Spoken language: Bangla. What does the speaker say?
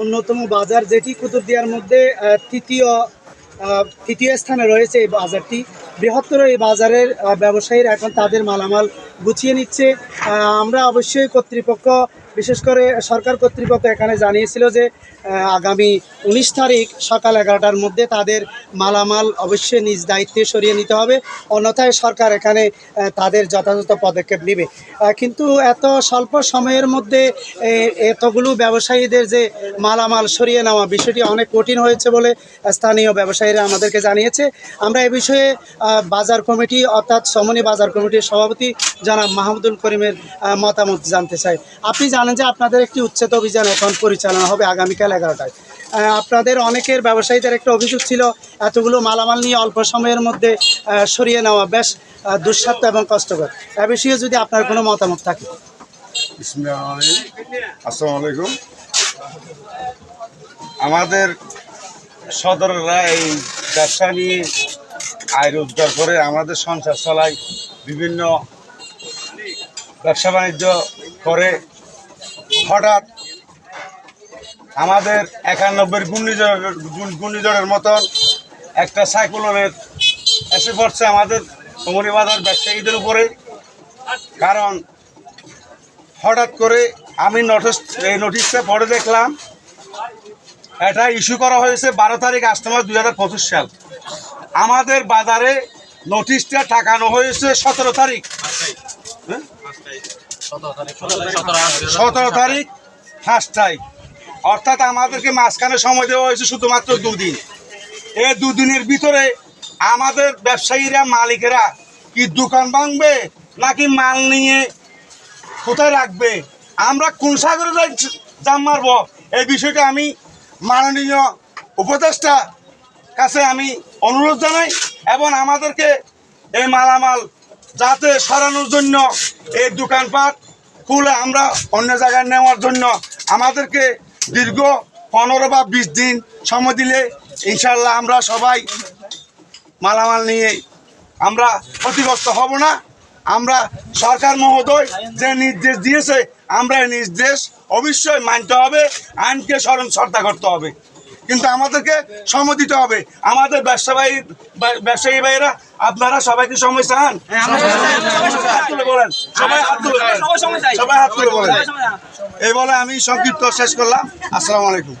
অন্যতম বাজার যেটি কুতুবদিয়ার মধ্যে তৃতীয় তৃতীয় স্থানে রয়েছে এই বাজারটি। বৃহত্তর এই বাজারের ব্যবসায়ীরা এখন তাদের মালামাল গুছিয়ে নিচ্ছে। আমরা অবশ্যই কর্তৃপক্ষ, বিশেষ করে সরকার কর্তৃপক্ষ এখানে জানিয়েছিল যে আগামী উনিশ তারিখ সকাল এগারোটার মধ্যে তাদের মালামাল অবশ্যই নিজ দায়িত্বে সরিয়ে নিতে হবে। অন্যথায় সরকার এখানে তাদের যথাযথ পদক্ষেপ নেবে। কিন্তু এত স্বল্প সময়ের মধ্যে এতগুলো ব্যবসায়ীদের যে মালামাল সরিয়ে নেওয়া বিষয়টি অনেক কঠিন হয়েছে বলে স্থানীয় ব্যবসায়ীরা আমাদেরকে জানিয়েছে। আমরা এ বিষয়ে বাজার কমিটি অর্থাৎ সমনি বাজার কমিটির সভাপতি জনাব মাহমুদুল করিমের মতামত জানতে চাই। আপনি জানেন যে আপনাদের একটি উচ্ছেদ অভিযান এখন পরিচালনা হবে আগামীকাল এগারোটায়। আপনাদের অনেকের ব্যবসায়ীদের একটা অভিযোগ ছিল, এতগুলো মালামাল নিয়ে অল্প সময়ের মধ্যে সরিয়ে নেওয়া বেশ দুঃসাধ্য এবং কষ্টকর। এ বিষয়ে যদি আপনার কোনো মতামত থাকে। আসসালামু আলাইকুম। আমাদের সদররা এই ব্যবসা নিয়ে আয় রোজগার করে আমাদের সংসার চলায় বিভিন্ন ব্যবসা বাণিজ্য করে। হঠাৎ আমাদের একানব্বই ঘূর্ণিঝড়ের ঘূর্ণিঝড়ের মতন একটা সাইক্লোনের এসে পড়ছে আমাদের কমরিবাজার ব্যবসায়ীদের উপরে। কারণ হঠাৎ করে আমি নোটিস এই নোটিশটা পড়ে দেখলাম এটা ইস্যু করা হয়েছে বারো তারিখ আষ্ট মাস দুই হাজার পঁচিশ সাল। আমাদের বাজারে নোটিশটা টাকানো হয়েছে সতেরো তারিখ। হ্যাঁ? সতেরো তারিখ ফার্স্টটাই অর্থাৎ আমাদেরকে মাঝখানে সময় দেওয়া হয়েছে শুধুমাত্র দুদিন। এই দুদিনের ভিতরে আমাদের ব্যবসায়ীরা, মালিকেরা কি দোকান ভাঙবে নাকি মাল নিয়ে কোথায় রাখবে? আমরা কোন সাগরে যাই জাম মারব? এই বিষয়টা আমি মাননীয় উপদেষ্টা কাছে আমি অনুরোধ জানাই এবং আমাদেরকে এই মালামাল যাতে সরানোর জন্য এই দোকানপাট খুলে আমরা অন্য জায়গায় নেওয়ার জন্য আমাদেরকে দীর্ঘ পনেরো বা বিশ দিন সময় দিলে ইনশাল্লাহ আমরা সবাই মালামাল নিয়ে আমরা ক্ষতিগ্রস্ত হব না। আমরা সরকার মহোদয় যে নির্দেশ দিয়েছে আমরা এই নির্দেশ অবশ্যই মানতে হবে আইনকে স্মরণ শ্রদ্ধা করতে হবে। কিন্তু আমাদেরকে সময় দিতে হবে। আমাদের ব্যবসায়ী ব্যবসায়ী ভাইয়েরা আপনারা সবাইকে সময় চান? হাত তুলে বলেন। সবাই হাত তুলে সবাই হাত তুলে বলেন। এই বলে আমি সংক্ষিপ্ত শেষ করলাম। আসসালামু আলাইকুম।